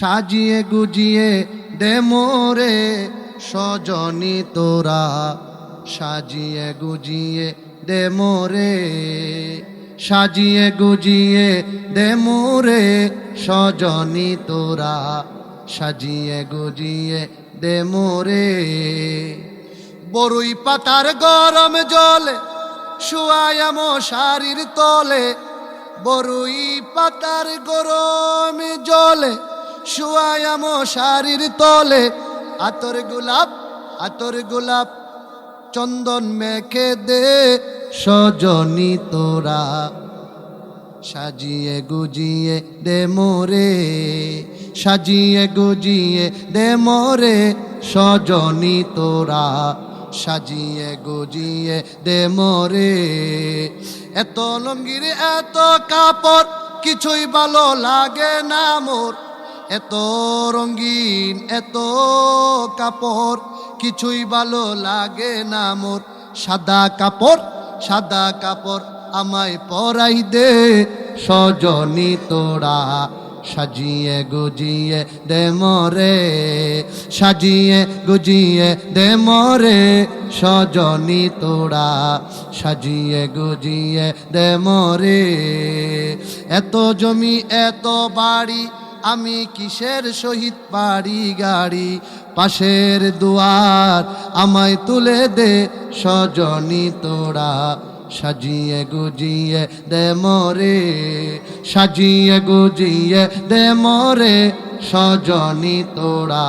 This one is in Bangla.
সাজিয়ে গুজিয়ে দে মোরে, সজনি তোরা। সাজিয়ে গুজিয়ে দে মোরে, সাজিয়ে গুজিয়ে দে মোরে, সজনি তোরা। সাজিয়ে গুজিয়ে দে মোরে। বরুই পাতার গরম জলে শুয়ায়াম শাড়ির তলে, বরুই পাতার গরম জলে শুয়ায়াম শাড়ির তলে, আতর গোলাপ আতর গোলাপ, চন্দন মেখে দে সজনি তোরা। সাজিয়ে গুজিয়ে দে মোরে, সাজিয়ে গুজিয়ে দে মোরে সজনি তোরা। সাজিয়ে গুজিয়ে দে মোরে, এত লঙ্গির, এত কাপড়, কিছুই ভালো লাগে না মোর। এত রঙিন, এত কাপড়, কিছুই ভালো লাগে না মোর। সাদা কাপড় সাদা কাপড় আমায় পরাই দে। সজনি তোরা সাজিয়ে গুজিয়ে দে মরে, সাজিয়ে গুজিয়ে দে মরে। সজনি তোরা সাজিয়ে গুজিয়ে দে মরে। এত জমি, এত বাড়ি আমি কিসের সহিত পারি গাড়ি? পাশের দুয়ার আমায় তুলে দে, সজনী তোরা সাজিয়ে গুজিয়ে দে মরে, সাজিয়ে গুজিয়ে দে মরে, সজনী তোরা